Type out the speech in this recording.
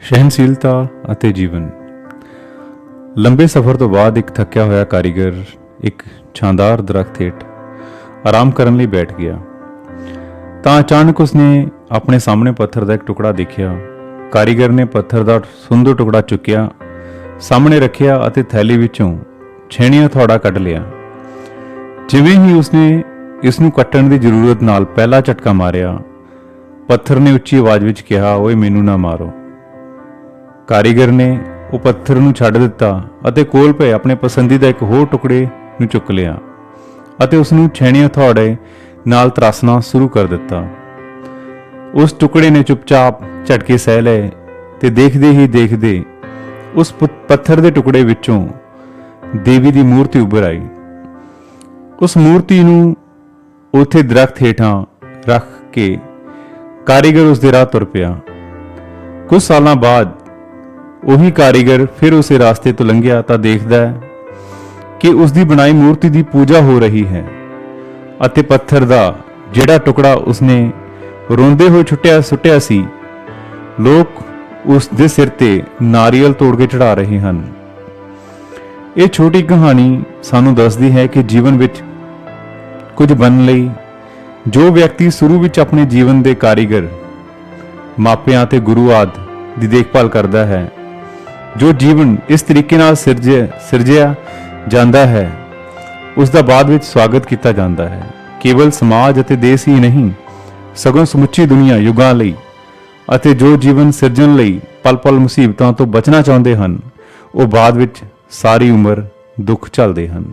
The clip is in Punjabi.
ਸਹਿਨਸ਼ੀਲਤਾ ਅਤੇ ਜੀਵਨ। ਲੰਬੇ ਸਫ਼ਰ ਤੋਂ ਬਾਅਦ ਇੱਕ ਥੱਕਿਆ ਹੋਇਆ ਕਾਰੀਗਰ, ਇੱਕ ਛਾਂਦਾਰ ਦਰਖਤ ਹੇਠ ਆਰਾਮ ਕਰਨ ਲਈ ਬੈਠ ਗਿਆ। ਤਾਂ ਅਚਾਨਕ ਉਸਨੇ ਆਪਣੇ ਸਾਹਮਣੇ ਪੱਥਰ ਦਾ ਇੱਕ ਟੁਕੜਾ ਦੇਖਿਆ। ਕਾਰੀਗਰ ਨੇ ਪੱਥਰ ਦਾ ਸੁੰਦਰ ਟੁਕੜਾ ਚੁੱਕਿਆ, ਸਾਹਮਣੇ ਰੱਖਿਆ ਅਤੇ ਥੈਲੀ ਵਿੱਚੋਂ ਛੇਣੀਆਂ ਥੋੜਾ ਕੱਢ ਲਿਆ। ਜਿਵੇਂ ਹੀ ਉਸਨੇ ਇਸ ਨੂੰ ਕੱਟਣ ਦੀ ਜ਼ਰੂਰਤ ਨਾਲ ਪਹਿਲਾ ਝਟਕਾ ਮਾਰਿਆ, ਪੱਥਰ ਨੇ ਉੱਚੀ ਆਵਾਜ਼ ਵਿੱਚ ਕਿਹਾ, ਓਏ, ਮੈਨੂੰ ਨਾ ਮਾਰੋ। ਕਾਰੀਗਰ ਨੇ ਉਹ ਪੱਥਰ ਨੂੰ ਛੱਡ ਦਿੱਤਾ ਅਤੇ ਕੋਲ ਪਏ ਆਪਣੇ ਪਸੰਦੀਦਾ ਇੱਕ ਹੋਰ ਟੁਕੜੇ ਨੂੰ ਚੁੱਕ ਲਿਆ ਅਤੇ ਉਸ ਨੂੰ ਛੇਣੀਆਂ ਥੌੜੇ ਨਾਲ ਤਰਾਸਣਾ ਸ਼ੁਰੂ ਕਰ ਦਿੱਤਾ। ਉਸ ਟੁਕੜੇ ਨੇ ਚੁੱਪਚਾਪ ਝਟਕੇ ਸਹਿ ਲਏ ਤੇ ਦੇਖਦੇ ਹੀ ਦੇਖਦੇ ਉਸ ਪ- ਪੱਥਰ ਦੇ ਟੁਕੜੇ ਵਿੱਚੋਂ ਦੇਵੀ ਦੀ ਮੂਰਤੀ ਉੱਭਰ ਆਈ। ਉਸ ਮੂਰਤੀ ਨੂੰ ਉਥੇ ਦਰਖਤ ਹੇਠਾਂ ਰੱਖ ਕੇ ਕਾਰੀਗਰ ਉਸ ਦੇ ਰਾਹ ਤੁਰ ਪਿਆ। ਕੁਝ ਸਾਲਾਂ ਬਾਅਦ ਉਹੀ ਕਾਰੀਗਰ ਫਿਰ ਉਸੇ ਰਾਸਤੇ ਤੋਂ ਲੰਘਿਆ ਤਾਂ ਦੇਖਦਾ ਹੈ ਕਿ ਉਸ ਦੀ ਬਣਾਈ ਮੂਰਤੀ ਦੀ ਪੂਜਾ ਹੋ ਰਹੀ ਹੈ ਅਤੇ ਪੱਥਰ ਦਾ ਜਿਹੜਾ ਟੁਕੜਾ ਉਸਨੇ ਰੋਂਦੇ ਹੋਏ ਛੁੱਟਿਆ ਸੁੱਟਿਆ ਸੀ, ਲੋਕ ਉਸ ਦੇ ਸਿਰ ਤੇ ਨਾਰੀਅਲ ਤੋੜ ਕੇ ਚੜਾ ਰਹੇ ਹਨ। ਇਹ ਛੋਟੀ ਕਹਾਣੀ ਸਾਨੂੰ ਦੱਸਦੀ ਹੈ ਕਿ ਜੀਵਨ ਵਿੱਚ ਕੁਝ ਬਣਨ ਲਈ ਜੋ ਵਿਅਕਤੀ ਸ਼ੁਰੂ ਵਿੱਚ ਆਪਣੇ ਜੀਵਨ ਦੇ ਕਾਰੀਗਰ, ਮਾਪਿਆਂ ਤੇ ਗੁਰੂ ਆਦ ਦੀ ਦੇਖਭਾਲ ਕਰਦਾ ਹੈ ਜੋ ਜੀਵਨ ਇਸ ਤਰੀਕੇ ਨਾਲ ਸਿਰਜਿਆ ਸਿਰਜਿਆ ਜਾਂਦਾ ਹੈ, ਉਸ ਦਾ ਬਾਅਦ ਵਿੱਚ ਸਵਾਗਤ ਕੀਤਾ ਜਾਂਦਾ ਹੈ। ਕੇਵਲ ਸਮਾਜ ਅਤੇ ਦੇਸ਼ ਹੀ ਨਹੀਂ, ਸਗੋਂ ਸਮੁੱਚੀ ਦੁਨੀਆ ਯੁਗਾਂ ਲਈ ਅਤੇ ਜੋ ਜੀਵਨ ਸਿਰਜਣ ਲਈ ਪਲ-ਪਲ ਮੁਸੀਬਤਾਂ ਤੋਂ ਬਚਣਾ ਚਾਹੁੰਦੇ ਹਨ, ਉਹ ਬਾਅਦ ਵਿੱਚ ਸਾਰੀ ਉਮਰ ਦੁੱਖ ਝੱਲਦੇ ਹਨ।